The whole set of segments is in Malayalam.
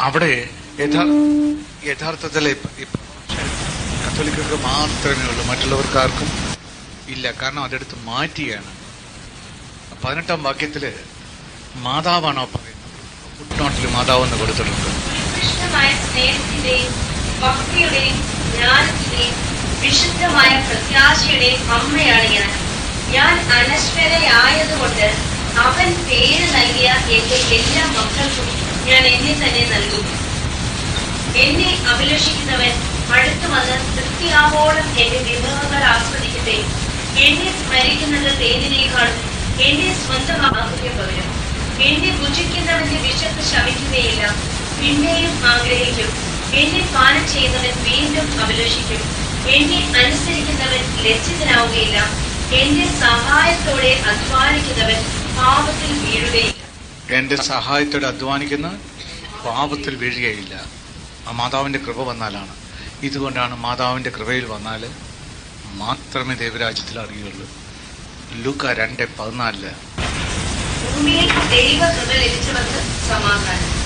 അവിടെ യഥാർത്ഥത്തിലെ യഥാർത്ഥത്തിൽ കത്തോലിക്കർക്ക് മാത്രമേ ഉള്ളൂ മറ്റുള്ളവർക്ക് ആർക്കും ഇല്ല. കാരണം അതെടുത്ത് മാറ്റിയാണ്. പതിനെട്ടാം വാക്യത്തിൽ മാതാവാണോ പറയുന്നത്? ഫുട്നോട്ടിൽ മാതാവ് എന്ന് കൊടുത്തിട്ടുണ്ട് ഭക്തിയുടെയും ജ്ഞാനത്തിന്റെയും വിശുദ്ധമായ പ്രത്യാശയുടെയും അമ്മയാണ് ഞാൻ. അനശ്വരയായതുകൊണ്ട് അവൻ പേര് നൽകിയ എന്റെ എല്ലാ മക്കൾക്കും ഞാൻ എന്നെ തന്നെ നൽകും. എന്നെ അഭിലഷിക്കുന്നവൻ അടുത്തു വന്ന് തൃപ്തിയാവോളം എന്റെ വിഭവങ്ങൾ ആസ്വദിക്കട്ടെ. എന്നെ സ്മരിക്കുന്നത് തേനിനേക്കാളും എന്നെ സ്വന്തമാക്കുകയും പകരം എന്നെ ഭുജിക്കുന്നവന്റെ വിശപ്പ് ശമിക്കുകയില്ല. പിന്നെയും ആഗ്രഹിക്കും. എന്നെ പാനം ചെയ്യുന്നവൻ വീണ്ടും അഭിലഷിക്കും. എന്നെ അനുസരിക്കുന്നവൻ ലജ്ജിതനാവുകയില്ല. എന്റെ സഹായത്തോടെ അധ്വാനിക്കുന്നവൻ പാപത്തിൽ വീഴുകയില്ല. എന്റെ സഹായത്തോടെ അധ്വാനിക്കുന്ന പാപത്തിൽ വീഴുകയില്ല. ആ മാതാവിന്റെ കൃപ വന്നാലാണ്. ഇതുകൊണ്ടാണ് മാതാവിന്റെ കൃപയിൽ വന്നാൽ മാത്രമേ ദൈവരാജ്യത്തിൽ അറിയുള്ളൂ. ലൂക്ക രണ്ട് പതിനാലിൽ. ഭൂമിയിൽ ദൈവ കൃപ ലഭിച്ചവർക്ക് സമാധാനം.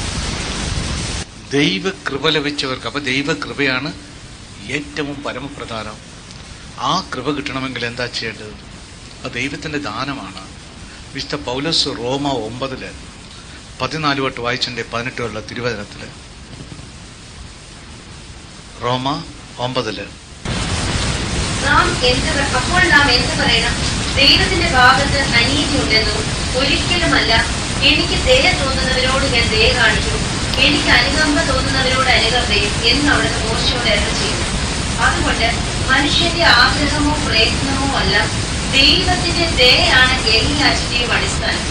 ദൈവ കൃപ ലഭിച്ചവർക്ക്. അപ്പൊ ദൈവ കൃപയാണ് ഏറ്റവും പരമപ്രധാനം. ആ കൃപ കിട്ടണമെങ്കിൽ എന്താ ചെയ്യേണ്ടത്? അത് ദൈവത്തിന്റെ ദാനമാണ്. വിശുദ്ധ പൗലസ് റോമ ഒമ്പതിൽ പതിനാല് വട്ട് വായിച്ചിന്റെ പതിനെട്ട് പതിനെട്ടുള്ള തിരുവചനത്തിൽ റോമ പ- അപ്പോൾ നാം എന്ത് പറയണം? ദൈവത്തിന്റെ ഭാഗത്ത് അനീതി ഉണ്ടെന്നും ഒരിക്കലുമല്ല. എനിക്ക് ദയ തോന്നുന്നവരോട് ഞാൻ ദയ കാണിക്കും. എനിക്ക് അനുകമ്പ തോന്നുന്നവരോട് അനുകമ്പയും എന്ന് അവിടെ മോശയോടെ ചെയ്തു അതുകൊണ്ട് മനുഷ്യന്റെ ആഗ്രഹമോ പ്രയത്നമോ അല്ല ദൈവത്തിന്റെ ദയാണ് എല്ലാറ്റിന്റെയും അടിസ്ഥാനം.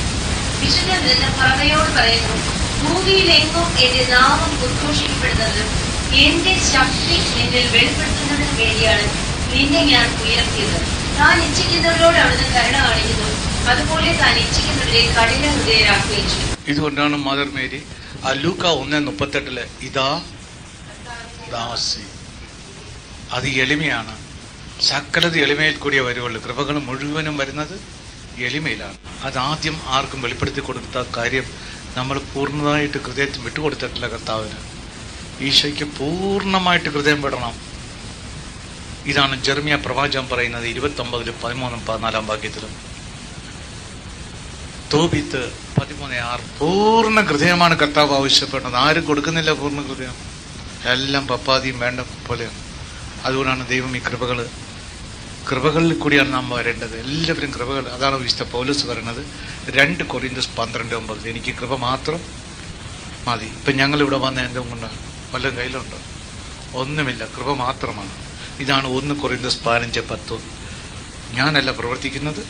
വിശുദ്ധ പറവയോട് പറയുന്നു ഭൂമിയിലെങ്ങും എന്റെ നാമം ഉദ്ഘോഷിക്കപ്പെടുന്നതിനും എന്റെ ശക്തി നിന്നിൽ വെളിപ്പെടുത്തുന്നതിനും വേണ്ടിയാണ് നിന്നെ ഞാൻ ഉയർത്തിയത്. താൻ ഇച്ഛിക്കുന്നവരോട് അവിടുന്ന് കരുണ കാണിക്കുന്നു. അതുപോലെ താൻ ഇച്ഛിക്കുന്നവരെ കഠിന ഹൃദയരാക്കുകയും ചെയ്യും. ഇതുകൊണ്ടാണ് മദർ മേരി അലൂക്ക ലൂക്ക ഒന്ന് മുപ്പത്തെട്ടിൽ ഇതാ ദാസി. അത് എളിമയാണ്. സകലത് എളിമയിൽ കൂടിയേ വരുവുള്ളൂ. കൃപകൾ മുഴുവനും വരുന്നത് എളിമയിലാണ്. അതാദ്യം ആർക്കും വെളിപ്പെടുത്തി കൊടുത്ത കാര്യം നമ്മൾ പൂർണമായിട്ട് ഹൃദയത്തിൽ വിട്ടുകൊടുത്തിട്ടില്ല കർത്താവിന്. ഈശോയ്ക്ക് പൂർണമായിട്ട് ഹൃദയം വിടണം. ഇതാണ് ജെർമിയ പ്രവാചകം പറയുന്നത് ഇരുപത്തി ഒമ്പതിലും പതിമൂന്നും പതിനാലാം വാക്യത്തിലും. തോപിത്ത് പതിമൂന്ന് ആറ് പൂർണ ഹൃദയമാണ് കർത്താവ് ആവശ്യപ്പെടുന്നത്. ആരും കൊടുക്കുന്നില്ല പൂർണ ഹൃദയം. എല്ലാം പപ്പാതിയും വേണ്ട പോലെയാണ് അതുകൊണ്ടാണ് ദൈവം ഈ കൃപകൾ കൃപകളിൽ കൂടിയാണ് നാം വരേണ്ടത്. എല്ലാവരും കൃപകൾ. അതാണ് വിശുദ്ധ പൗലസ് പറയുന്നത്. രണ്ട് കൊറിയന്തസ് പന്ത്രണ്ട് ഒമ്പത്. എനിക്ക് കൃപ മാത്രം മതി. ഇപ്പം ഞങ്ങളിവിടെ വന്ന എന്തും കൊണ്ടാണ് വല്ലതും കയ്യിലുണ്ടോ? ഒന്നുമില്ല. കൃപ മാത്രമാണ്. ഇതാണ് ഒന്ന് കൊറിയന്തസ് പതിനഞ്ച് പത്ത്. ഞാനല്ല പ്രവർത്തിക്കുന്നത്.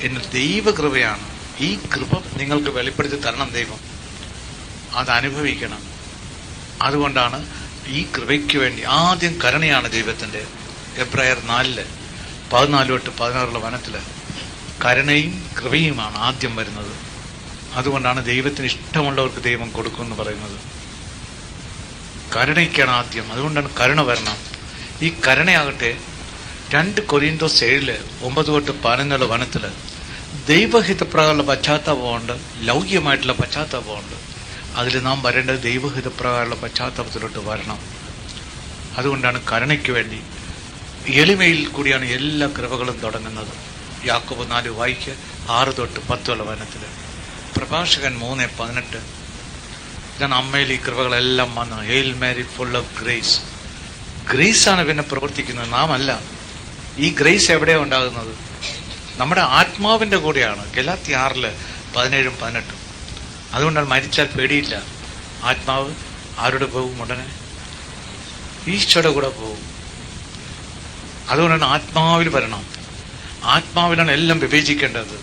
എന്നിൽ ദൈവകൃപയാണ്. ഈ കൃപ നിങ്ങൾക്ക് വെളിപ്പെടുത്തി തരണം ദൈവം. അത് അനുഭവിക്കണം. അതുകൊണ്ടാണ് ഈ കൃപയ്ക്ക് വേണ്ടി ആദ്യം കരുണയാണ് ദൈവത്തിന്റെ. എബ്രായർ നാലിൽ പതിനാല് തൊട്ട് പതിനാറുള്ള വനത്തിൽ കരുണയും കൃപയുമാണ് ആദ്യം വരുന്നത്. അതുകൊണ്ടാണ് ദൈവത്തിന് ഇഷ്ടമുള്ളവർക്ക് ദൈവം കൊടുക്കുമെന്ന് പറയുന്നത്. കരുണയ്ക്കാണ് ആദ്യം. അതുകൊണ്ടാണ് കരുണ വരണം. ഈ കരുണയാകട്ടെ രണ്ട് കൊരിയന്തോസ് ഏഴിൽ ഒമ്പത് തൊട്ട് പതിനൊന്നുള്ള വനത്തിൽ ദൈവഹിതപ്രകാരമുള്ള പശ്ചാത്താപമുണ്ട് ലൗകികമായിട്ടുള്ള പശ്ചാത്താപമുണ്ട്. അതിൽ നാം വരേണ്ടത് ദൈവഹിതപ്രകാരമുള്ള പശ്ചാത്തലത്തിലോട്ട് വരണം. അതുകൊണ്ടാണ് കരുണയ്ക്ക് വേണ്ടി എളിമയിൽ കൂടിയാണ് എല്ലാ കൃപകളും തുടങ്ങുന്നത്. യാക്കോബ് നാല് വായിക്ക് ആറ് തൊട്ട് പത്തുള്ള വനത്തിൽ പ്രഭാഷകൻ മൂന്ന് പതിനെട്ട്. ഞാൻ അമ്മയിൽ ഈ കൃപകളെല്ലാം വന്ന് hail Mary full of grace ഗ്രേസാണ് പിന്നെ പ്രവർത്തിക്കുന്നത്. നാം അല്ല ഈ ഗ്രേസ് എവിടെയാണ് ഉണ്ടാകുന്നത്? നമ്മുടെ ആത്മാവിന്റെ കൂടെയാണ്. ഗലാത്തി ആറിൽ പതിനേഴും പതിനെട്ടും. അതുകൊണ്ടാണ് മരിച്ചാൽ പേടിയില്ല. ആത്മാവ് ആരുടെ പോകും ഉടനെ ഈശോയുടെ കൂടെ പോകും. അതുകൊണ്ടാണ് ആത്മാവിൽ വരണം. ആത്മാവിലാണ് എല്ലാം വിവേചിക്കേണ്ടത്.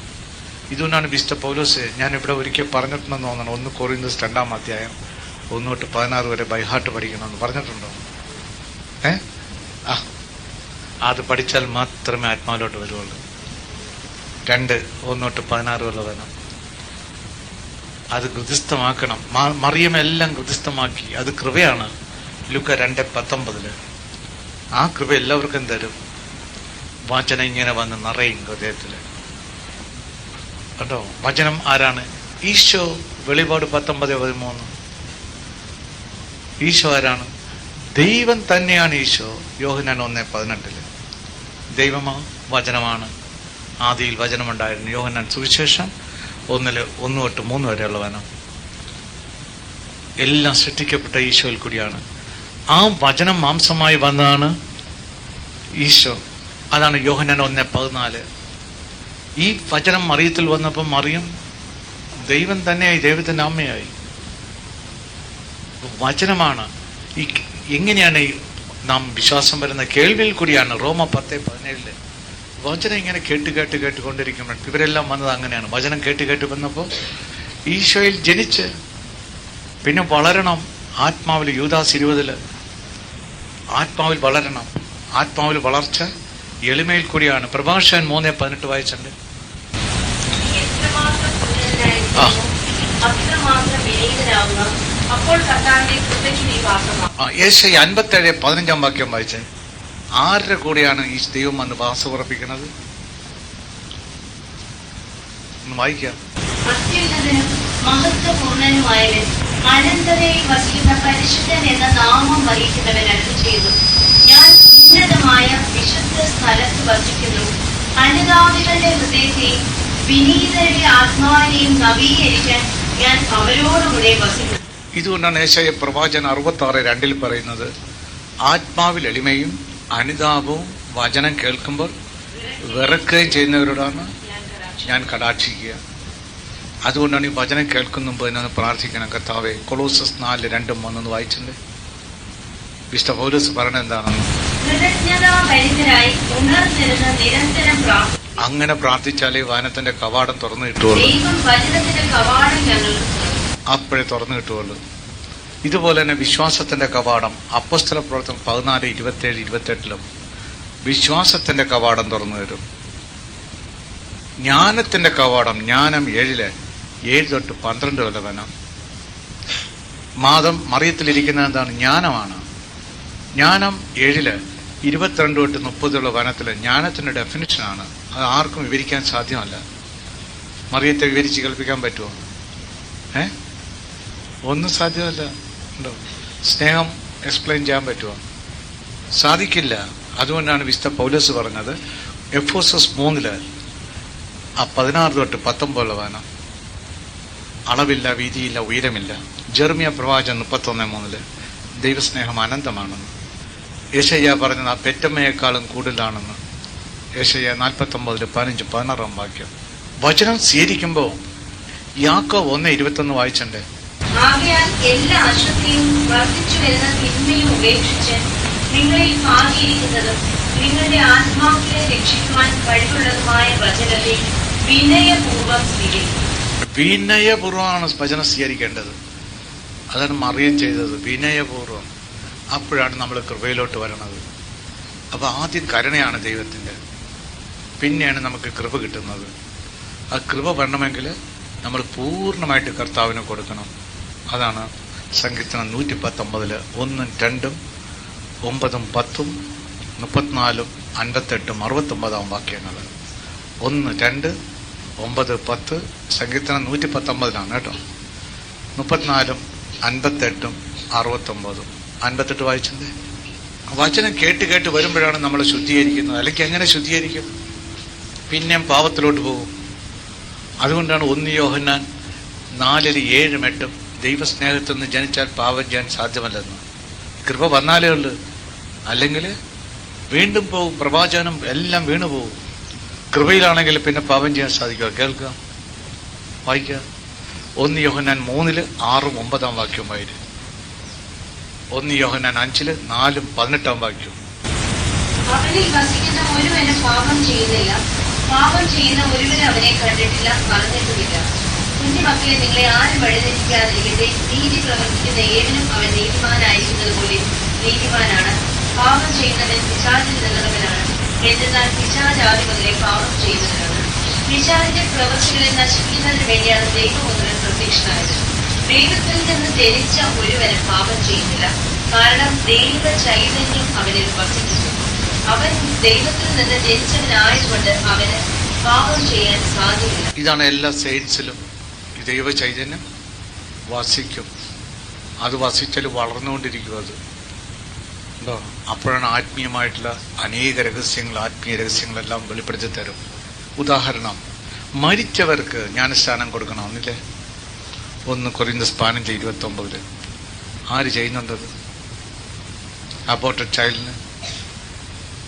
ഇതുകൊണ്ടാണ് മിസ്റ്റർ പൗലോസ് ഞാൻ ഇവിടെ ഒരിക്കൽ പറഞ്ഞിട്ടുണ്ടെന്ന് തോന്നണം. ഒന്ന് കോറിന്തസ് രണ്ടാം അധ്യായം ഒന്ന് തൊട്ട് പതിനാറ് വരെ ബൈഹാർട്ട് പഠിക്കണമെന്ന് പറഞ്ഞിട്ടുണ്ടോ? ഏ? ആ. അത് പഠിച്ചാൽ മാത്രമേ ആത്മാവിലോട്ട് വരുവുള്ളൂ. രണ്ട് ഒന്ന് തൊട്ട് പതിനാറ് വരെ വേണം അത് ഹൃദിസ്ഥമാക്കണം. മറിയമെല്ലാം ഹൃദിസ്ഥമാക്കി. അത് കൃപയാണ്. ലുക്ക രണ്ട് പത്തൊമ്പതിൽ. ആ കൃപ എല്ലാവർക്കും തരും. വാചന ഇങ്ങനെ വന്ന് നിറയും ഹൃദയത്തിൽ കേട്ടോ വചനം ആരാണ്? ഈശോ. വെളിപാട് പത്തൊമ്പത് പതിമൂന്ന്. ഈശോ ആരാണ്? ദൈവം തന്നെയാണ് ഈശോ. യോഹനാൻ ഒന്ന് പതിനെട്ടിൽ. ദൈവമാ? വചനമാണ്. ആദിയിൽ വചനമുണ്ടായിരുന്നു. യോഹനാൻ സുവിശേഷം ഒന്നിൽ ഒന്ന് തൊട്ട് മൂന്ന് വരെയുള്ള വനം എല്ലാം സൃഷ്ടിക്കപ്പെട്ട ഈശോയിൽ കൂടിയാണ്. ആ വചനം മാംസമായി വന്നതാണ് ഈശോ. അതാണ് യോഹനാൻ ഒന്ന് പതിനാല്. ഈ വചനം മറിയത്തിൽ വന്നപ്പോൾ മറിയം ദൈവം തന്നെയായി ദൈവത്തിന്റെ അമ്മയായി. വചനമാണ് ഈ എങ്ങനെയാണ് നാം വിശ്വാസം വരുന്ന കേൾവിയിൽ കൂടിയാണ്. റോമ പത്ത് പതിനേഴിൽ. വചനം ഇങ്ങനെ കേട്ട് കേട്ട് കേട്ടുകൊണ്ടിരിക്കുമ്പോൾ ഇവരെല്ലാം വന്നത് അങ്ങനെയാണ്. വചനം കേട്ട് കേട്ട് വന്നപ്പോൾ ഈശോയിൽ ജനിച്ച് പിന്നെ വളരണം. ആത്മാവിൽ യൂദാസ് ഇരുപതിൽ ആത്മാവിൽ വളരണം. ആത്മാവിൽ വളർച്ച എളിമയിൽ കൂടിയാണ്. പ്രഭാഷൻ മൂന്ന് പതിനെട്ട് വായിച്ചിട്ടുണ്ട്. പാത്രമാകും ആ അൻപത്തേഴ് പതിനഞ്ചാം വാക്യം വായിച്ചേ. ആരുടെ കൂടെയാണ് ഈ ദൈവം അന്ന് വാസമുറപ്പിക്കുന്നത് ഒന്ന് വായിക്കാം. അത്യുന്നതനും മഹത്വപൂർണനുമായവൻ അനന്തതയിൽ വസിക്കുന്ന പരിശുദ്ധൻ എന്ന നാമം വഹിക്കുന്നവൻ അരുളി ചെയ്തു. ഞാൻ ഉന്നതമായ വിശുദ്ധ സ്ഥലത്ത് വസിക്കുന്നു. അനുതാപികളുടെ ഹൃദയത്തെയും വിനീതരുടെ ആത്മാവിനെയും നവീകരിക്കാൻ ഞാൻ അവരോടുകൂടെ വസിക്കുന്നു. ഇതുകൊണ്ടാണ് യേശയ പ്രവാചൻ അറുപത്തി ആറ് രണ്ടിൽ പറയുന്നത് ആത്മാവിൽ എളിമയും അനുതാപവും വചനം കേൾക്കുമ്പോൾ വിറക്കുകയും ചെയ്യുന്നവരോടാണ് ഞാൻ കടാക്ഷിക്കുക. അതുകൊണ്ടാണ് ഈ വചനം കേൾക്കുന്ന മുമ്പ് എന്നൊന്ന് പ്രാർത്ഥിക്കണം. കർത്താവെ കൊളോസസ് നാല് രണ്ടും മൂന്നൊന്ന് വായിച്ചിട്ടുണ്ട് വിശുദ്ധ പൗലോസ് പറഞ്ഞ എന്താണെന്ന്? അങ്ങനെ പ്രാർത്ഥിച്ചാലേ വാനത്തിന്റെ കവാടം തുറന്നു തുറന്നു. അപ്പോഴേ തുറന്നു കിട്ടുള്ളൂ ഇതുപോലെ തന്നെ വിശ്വാസത്തിന്റെ കവാടം അപ്പസ്തല പ്രവർത്തനം പതിനാല് ഇരുപത്തേഴ് ഇരുപത്തെട്ടിലും വിശ്വാസത്തിന്റെ കവാടം തുറന്നു തരും. ജ്ഞാനത്തിന്റെ കവാടം ജ്ഞാനം ഏഴിൽ ഏഴ് തൊട്ട് പന്ത്രണ്ട് വരെ വനം. മാതം മറിയത്തിലിരിക്കുന്ന എന്താണ്? ജ്ഞാനമാണ്. ജ്ഞാനം ഏഴിൽ ഇരുപത്തിരണ്ട് തൊട്ട് മുപ്പതുള്ള വനത്തിൽ ജ്ഞാനത്തിന്റെ ഡെഫിനിഷനാണ് അത് ആർക്കും വിവരിക്കാൻ സാധ്യമല്ല. മറിയത്തെ വിവരിച്ച് കേൾപ്പിക്കാൻ പറ്റുമോ? ഏ? ഒന്നും സാധ്യമല്ല. സ്നേഹം എക്സ്പ്ലെയിൻ ചെയ്യാൻ പറ്റുമോ? സാധിക്കില്ല. അതുകൊണ്ടാണ് വിശുദ്ധ പൗലസ് പറഞ്ഞത് എഫ് എസ് എസ് മൂന്നിൽ ആ പതിനാറ് തൊട്ട് പത്തൊമ്പതുള്ള വേണം അളവില്ല വീതിയില്ല ഉയരമില്ല. ജെർമിയ പ്രവാചകൻ മുപ്പത്തൊന്ന് മൂന്നിൽ ദൈവസ്നേഹം അനന്തമാണെന്ന്. യേശയ്യ പറഞ്ഞത് ആ പെറ്റമ്മയെക്കാളും കൂടുതലാണെന്ന്. യേശയ്യ നാൽപ്പത്തൊമ്പതിൽ പതിനഞ്ച് പതിനാറാം വാക്യം. വചനം സ്വീകരിക്കുമ്പോൾ യാക്കോ ഒന്ന് ഇരുപത്തൊന്ന് വായിച്ചണ്ടേ ആകയാൽ എല്ലാ അശുദ്ധിയും വർദ്ധിച്ചു വരുന്ന തിന്മയും ഉപേക്ഷിച്ച് നിങ്ങളിൽ പാകിയിരിക്കുന്നതും നിങ്ങളുടെ ആത്മാക്കളെ രക്ഷിക്കുവാൻ കഴിവുള്ളതുമായ വചനത്തെ വിനയപൂർവം സ്വീകരിക്കും. വിനയപൂർവമാണ് ഭജന സ്വീകരിക്കേണ്ടത്. അതാണ് മറിയം ചെയ്തത്. വിനയപൂർവം അപ്പോഴാണ് നമ്മൾ കൃപയിലോട്ട് വരണത്. അപ്പോൾ ആദ്യം കരുണയാണ് ദൈവത്തിന്റെ പിന്നെയാണ് നമുക്ക് കൃപ കിട്ടുന്നത്. ആ കൃപ വരണമെങ്കിൽ നമ്മൾ പൂർണമായിട്ട് കർത്താവിന് കൊടുക്കണം. അതാണ് സങ്കീർത്തനം നൂറ്റി പത്തൊമ്പതിൽ ഒന്നും രണ്ടും ഒമ്പതും പത്തും മുപ്പത്തിനാലും അൻപത്തെട്ടും അറുപത്തൊമ്പതാം വാക്യങ്ങൾ ഒന്ന് രണ്ട് ഒമ്പത് പത്ത് സങ്കീർത്തനം നൂറ്റി പത്തൊമ്പതിലാണ് കേട്ടോ. മുപ്പത്തിനാലും അൻപത്തെട്ടും അറുപത്തൊമ്പതും. അൻപത്തെട്ട് വായിച്ചത് വചനം കേട്ട് കേട്ട് വരുമ്പോഴാണ് നമ്മൾ ശുദ്ധീകരിക്കുന്നത്. അല്ലെങ്കിൽ എങ്ങനെ ശുദ്ധീകരിക്കും? പിന്നെയും പാവത്തിലോട്ട് പോകും. അതുകൊണ്ടാണ് ഒന്ന് യോഹന്നാൻ നാലിൽ ഏഴും എട്ടും ദൈവസ്നേഹത്തിൽ നിന്ന് ജനിച്ചാൽ പാപം ചെയ്യാൻ സാധ്യമല്ലെന്ന്. കൃപ വന്നാലേ ഉള്ളൂ. അല്ലെങ്കിൽ വീണ്ടും പോകും പ്രവാചനം എല്ലാം വീണു പോകും കൃപയിലാണെങ്കിൽ പിന്നെ പാപം ചെയ്യാൻ സാധിക്കുക കേൾക്കുക വായിക്കുക ഒന്ന് യോഹന്നാൻ മൂന്നിൽ ആറും ഒമ്പതാം വാക്യവുമായിരുന്നു ഒന്ന് യോഹനാൻ അഞ്ചിൽ നാലും പതിനെട്ടാം വാക്യവും. അവനിൽ വസിക്കുന്ന ഒരുവനും പാപം ചെയ്യുന്നില്ല. പാപം ചെയ്യുന്ന ഒരുവനും അവനെ കണ്ടിട്ടില്ല പറഞ്ഞിട്ടുമില്ല. കുഞ്ഞുമക്കളെ നിങ്ങളെ ആരും വഴിതെറ്റിക്കാതിരിക്കട്ടെ. നീതി പ്രവർത്തിക്കുന്ന ഏവനും അവൻ നീതിമാനായിരിക്കുന്നത് പോലെ നീതിമാനാണ്. പാപം ചെയ്യുന്നവൻ പിശാചിൽ നിന്നുള്ളവനാണ് എന്തെന്നാൽ പിശാചാതി മുതലേ പാപം ചെയ്യുന്നവനാണ് പിശാചിന്റെ പ്രവൃത്തികളെ നശിപ്പിക്കുന്നതിന് വേണ്ടിയാണ് ദൈവം ഒന്നിനെ പ്രത്യക്ഷനായത്. ദൈവത്തിൽ നിന്ന് ജനിച്ച ഒരുവനും പാപം ചെയ്യുന്നില്ല. കാരണം ദൈവ ചൈതന്യം അവനിൽ വസിക്കുന്നു അവൻ ദൈവത്തിൽ നിന്ന് ജനിച്ചവനായതുകൊണ്ട് അവന് പാപം ചെയ്യാൻ സാധ്യതയില്ല. ഇതാണ് എല്ലാ സെയിൻസിലും ദൈവ ചൈതന്യം വസിക്കും. അത് വസിച്ചാൽ വളർന്നുകൊണ്ടിരിക്കും അത്. ഉണ്ടോ? അപ്പോഴാണ് ആത്മീയമായിട്ടുള്ള അനേക രഹസ്യങ്ങൾ ആത്മീയ രഹസ്യങ്ങളെല്ലാം വെളിപ്പെടുത്തി തരും. ഉദാഹരണം മരിച്ചവർക്ക് ജ്ഞാനസ്ഥാനം കൊടുക്കണമെന്നില്ലേ ഒന്ന് കുറയുന്ന പതിനഞ്ച് ഇരുപത്തി ഒമ്പതിൽ ആര് ചെയ്യുന്നുണ്ടത് അബോട്ടഡ് ചൈൽഡിന്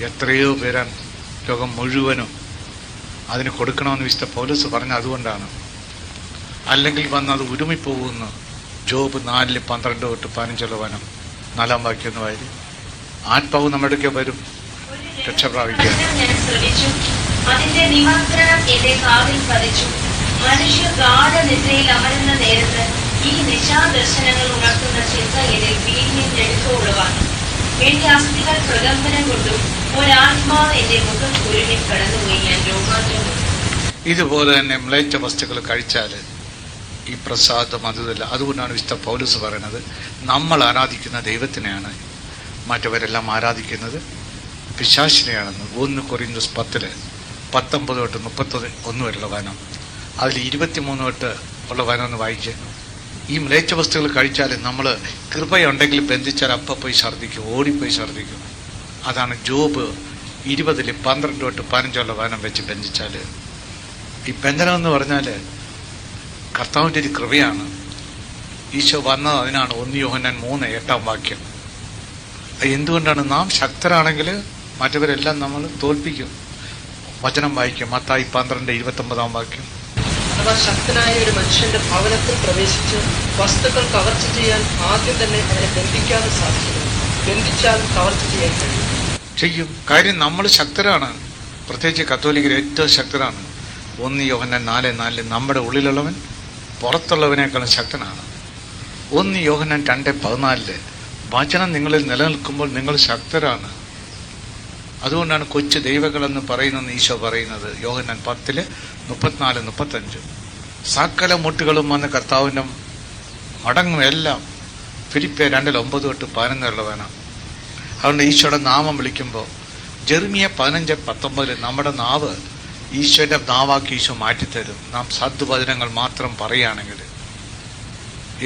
എത്രയോ പേരാണ് ലോകം മുഴുവനും അതിന് കൊടുക്കണമെന്ന് വിശുദ്ധ പോലീസ് പറഞ്ഞ അതുകൊണ്ടാണ്. അല്ലെങ്കിൽ വന്ന് അത് ഉരുമിപ്പോകുന്നു ജോബ് നാലിൽ പന്ത്രണ്ട് തൊട്ട് പതിനഞ്ചുള്ള വനം നാലാം വാക്യം എന്ന് വായി ആത്മാവ് നമ്മുടെ വരും. രക്ഷ പ്രാപിക്കുക ഞാൻ ശ്രമിച്ചു അതിന്റെ നിമന്ത്രണം എന്റെ പതിച്ചു. മനുഷ്യ നിദ്രയിൽ അമരുന്ന നേരത്ത് ഈ നിശാദർശനങ്ങൾ ഉണർത്തുന്ന ചിന്ത എന്നിൽ വീണ്ടും എടുത്തുകൊള്ളുവാണ് എന്റെ അസ്ഥികൾ പ്രകമ്പനം കൊണ്ടും ഒരാത്മാവ് എന്റെ മുഖം കുരുങ്ങി കടന്നുപോയി ഞാൻ രോമാഞ്ചം കൊണ്ടു. ഇതുപോലെ തന്നെ മ്ലേച്ഛ വസ്തുക്കൾ കഴിച്ചാൽ ഈ പ്രസാദം അതുമല്ല. അതുകൊണ്ടാണ് വിശുദ്ധ പൗലസ് പറയുന്നത് നമ്മൾ ആരാധിക്കുന്ന ദൈവത്തിനെയാണ് മറ്റവരെല്ലാം ആരാധിക്കുന്നത്? പിശാശിനെയാണെന്ന് ഒന്ന് കൊറിയൻസ് പത്തിൽ പത്തൊമ്പത് തൊട്ട് മുപ്പത്തൊന്ന് ഒന്ന് വരെയുള്ള വനം അതിൽ ഇരുപത്തിമൂന്ന് തൊട്ട് ഉള്ള വനം ഒന്ന് വായിച്ച്. ഈ മ്ലേച്ഛ വസ്തുക്കൾ കഴിച്ചാൽ നമ്മൾ കൃപയുണ്ടെങ്കിൽ ബന്ധിച്ചാൽ അപ്പം പോയി ഛർദ്ദിക്കും ഓടിപ്പോയി ഛർദ്ദിക്കും. അതാണ് ജോബ് ഇരുപതിൽ പന്ത്രണ്ട് തൊട്ട് പതിനഞ്ചുള്ള വനം വെച്ച് ബന്ധിച്ചാൽ ഈ ബന്ധനം എന്ന് പറഞ്ഞാൽ കർത്താവിന്റെ ഒരു കൃപയാണ്. ഈശോ വന്നത് അതിനാണ്. ഒന്ന് യോഹന്നാൻ മൂന്ന് എട്ടാം വാക്യം. അത് എന്തുകൊണ്ടാണ്? നാം ശക്തരാണെങ്കിൽ മറ്റവരെല്ലാം നമ്മൾ തോൽപ്പിക്കും. വചനം വായിക്കും. മത്തായി പന്ത്രണ്ട് ഇരുപത്തൊമ്പതാം വാക്യം. അഥവാ ശക്തനായ ഒരു മനുഷ്യന്റെ ഭവനത്തിൽ പ്രവേശിച്ച് വസ്തുക്കൾ കവർച്ച ചെയ്യാൻ ആദ്യം തന്നെ അവനെ ബന്ധിക്കാതെ സാധിക്കുന്നു. ബന്ധിച്ചാൽ കവർച്ച ചെയ്യാൻ കഴിയും. ചെയ്യും. കാര്യം നമ്മൾ ശക്തരാണ്. പ്രത്യേകിച്ച് കത്തോലിക്കർ ഏറ്റവും ശക്തരാണ്. ഒന്ന് യോഹന്നാൻ നാല് നാലിൽ നമ്മുടെ ഉള്ളിലുള്ളവൻ പുറത്തുള്ളവനേക്കാളും ശക്തനാണ്. ഒന്ന് യോഹനൻ രണ്ട് പതിനാലിൽ വചനം നിങ്ങളിൽ നിലനിൽക്കുമ്പോൾ നിങ്ങൾ ശക്തരാണ്. അതുകൊണ്ടാണ് കൊച്ചു ദൈവങ്ങളെന്ന് പറയുന്നെന്ന് ഈശോ പറയുന്നത് യോഹനൻ പത്തിൽ മുപ്പത്തിനാല് മുപ്പത്തഞ്ച്. സകല മുട്ടുകളും വന്ന് കർത്താവിന്റെ മടങ്ങും എല്ലാം ഫിലിപ്പെ രണ്ടിൽ ഒമ്പത് തൊട്ട് പതിനൊന്നുള്ളവനാണ് അതുകൊണ്ട് ഈശോയുടെ നാമം വിളിക്കുമ്പോൾ ജെർമിയ പതിനഞ്ച് പത്തൊമ്പതിൽ നമ്മുടെ നാവ് ഈശോയുടെ നാവാക്കി ഈശോ മാറ്റിത്തരും. നാം സദ്വചനങ്ങൾ മാത്രം പറയുകയാണെങ്കിൽ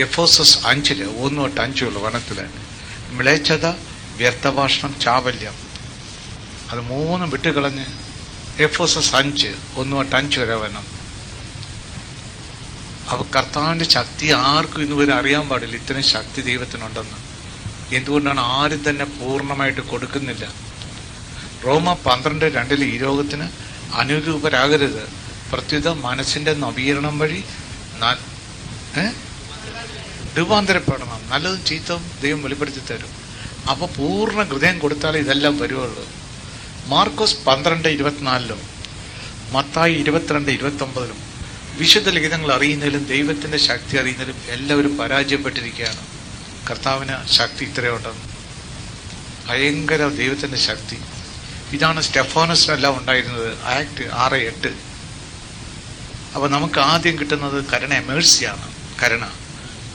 എഫോസസ് അഞ്ചിൽ ഒന്ന് തൊട്ട് അഞ്ചുള്ള വനത്തിൽ മിളേച്ഛത വ്യർത്ഥഭാഷണം ചാവല്യം. അത് മൂന്നും വിട്ടുകളഞ്ഞ് എഫോസസ് അഞ്ച് ഒന്ന് തൊട്ട് അഞ്ച് വരെ വനം അപ്പൊ കർത്താവിന്റെ ശക്തി ആർക്കും ഇതുവരെ അറിയാൻ പാടില്ല ഇത്രയും ശക്തി ദൈവത്തിനുണ്ടെന്ന്. എന്തുകൊണ്ടാണ് ആരും തന്നെ പൂർണമായിട്ട് കൊടുക്കുന്നില്ല? റോമ പന്ത്രണ്ട് രണ്ടിൽ ഈ രോഗത്തിന് അനുരൂപരാകരുത്. പ്രത്യുത മനസ്സിന്റെ നവീകരണം വഴി? രൂപാന്തരപ്പെടണം. നല്ലതും ചീത്തവും ദൈവം വെളിപ്പെടുത്തി തരും. അപ്പൊ പൂർണ ഹൃദയം കൊടുത്താലേ ഇതെല്ലാം വരുവുള്ളൂ. മാർക്കോസ് പന്ത്രണ്ട് ഇരുപത്തിനാലിലും മത്തായി ഇരുപത്തിരണ്ട് ഇരുപത്തി ഒമ്പതിലും വിശുദ്ധ ലിഖിതങ്ങൾ അറിയുന്നതിലും ദൈവത്തിന്റെ ശക്തി അറിയുന്നതിലും എല്ലാവരും പരാജയപ്പെട്ടിരിക്കുകയാണ്. കർത്താവിന് ശക്തി ഇത്രയുണ്ടെന്ന് ഭയങ്കര ദൈവത്തിന്റെ ശക്തി. ഇതാണ് സ്റ്റെഫോനസിനെല്ലാം ഉണ്ടായിരുന്നത് ആക്ട് ആറ് എട്ട്. അപ്പോൾ നമുക്ക് ആദ്യം കിട്ടുന്നത് കരുണ മേഴ്സിയാണ് കരുണ.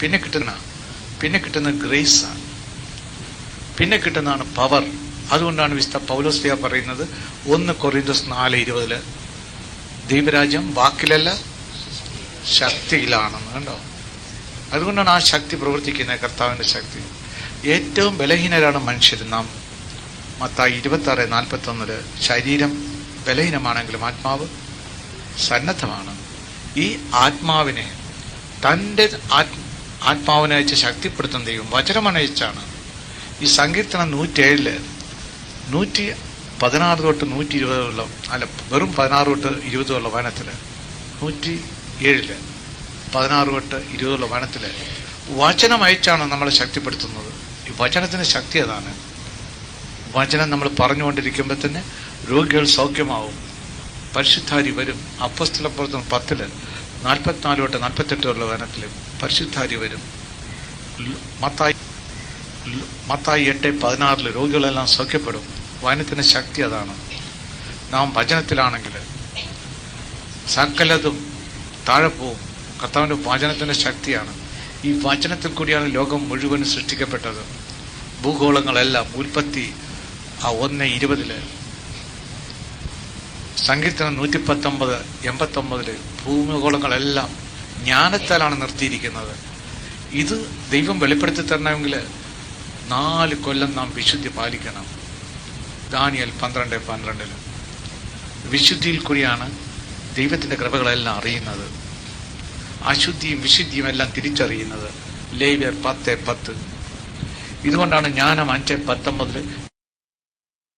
പിന്നെ കിട്ടുന്ന പിന്നെ കിട്ടുന്ന ഗ്രേസ് ആണ്. പിന്നെ കിട്ടുന്നതാണ് പവർ അതുകൊണ്ടാണ് വിശുദ്ധ പൗലോസ്ലിയ പറയുന്നത് ഒന്ന് കൊറിന്തസ് നാല് ഇരുപതിൽ ദൈവരാജ്യം വാക്കിലല്ല ശക്തിയിലാണെന്ന് കണ്ടോ? അതുകൊണ്ടാണ് ആ ശക്തി പ്രവർത്തിക്കുന്നത് കർത്താവിന്റെ ശക്തി. ഏറ്റവും ബലഹീനരാണ് മനുഷ്യർ നാം. മത്തായി ഇരുപത്തി ആറ് നാൽപ്പത്തി ഒന്നിൽ ശരീരം ബലഹീനമാണെങ്കിലും ആത്മാവ് സന്നദ്ധമാണ്. ഈ ആത്മാവിനെ തന്റെ ആത് ആത്മാവിനെ അയച്ച് ശക്തിപ്പെടുത്തുന്ന ദൈവം വചനമണയിച്ചാണ്. ഈ സങ്കീർത്തനം നൂറ്റേഴിൽ നൂറ്റി പതിനാറ് തൊട്ട് നൂറ്റി ഇരുപതുള്ള അല്ല വെറും പതിനാറ് തൊട്ട് ഇരുപത് ഉള്ള വനത്തിൽ നൂറ്റി ഏഴിൽ പതിനാറ് തൊട്ട് ഇരുപതുള്ള വനത്തിൽ വചനം അയച്ചാണ് നമ്മളെ ശക്തിപ്പെടുത്തുന്നത്. ഈ വചനത്തിന് ശക്തി അതാണ്. വചനം നമ്മൾ പറഞ്ഞുകൊണ്ടിരിക്കുമ്പോൾ തന്നെ രോഗികൾ സൗഖ്യമാവും. പരിശുദ്ധാരി വരും. അപ്പസ്ഥലപ്പുറത്തും പത്തിൽ നാൽപ്പത്തിനാല് തൊട്ട് നാൽപ്പത്തെട്ട് ഉള്ള വനത്തിൽ പരിശുദ്ധാരി വരും. മത്തായി മത്തായി എട്ട് പതിനാറിൽ രോഗികളെല്ലാം സൗഖ്യപ്പെടും. വചനത്തിന് ശക്തി അതാണ്. നാം വചനത്തിലാണെങ്കിൽ സകലതും താഴെ പോവും. കർത്താവിന്റെ വചനത്തിന്റെ ശക്തിയാണ്. ഈ വചനത്തിൽ കൂടിയാണ് ലോകം മുഴുവൻ സൃഷ്ടിക്കപ്പെട്ടത്. ഭൂഗോളങ്ങളെല്ലാം ഉൽപ്പത്തി ആ ഒന്ന് ഇരുപതിൽ. സങ്കീർത്തനം നൂറ്റി പത്തൊമ്പത് എൺപത്തൊമ്പതിൽ ഭൂമികോളങ്ങളെല്ലാം ജ്ഞാനത്താലാണ് നിർത്തിയിരിക്കുന്നത്. ഇത് ദൈവം വെളിപ്പെടുത്തി തരണമെങ്കിൽ നാല് കൊല്ലം നാം വിശുദ്ധി പാലിക്കണം. ദാനിയൽ പന്ത്രണ്ട് പന്ത്രണ്ടിൽ. വിശുദ്ധിയിൽ കൂടിയാണ് ദൈവത്തിന്റെ കൃപകളെല്ലാം അറിയുന്നത്. അശുദ്ധിയും വിശുദ്ധിയും എല്ലാം തിരിച്ചറിയുന്നത്. ലേവ്യർ പത്ത് പത്ത്. ഇതുകൊണ്ടാണ് ജ്ഞാനം അഞ്ച് പത്തൊമ്പതിൽ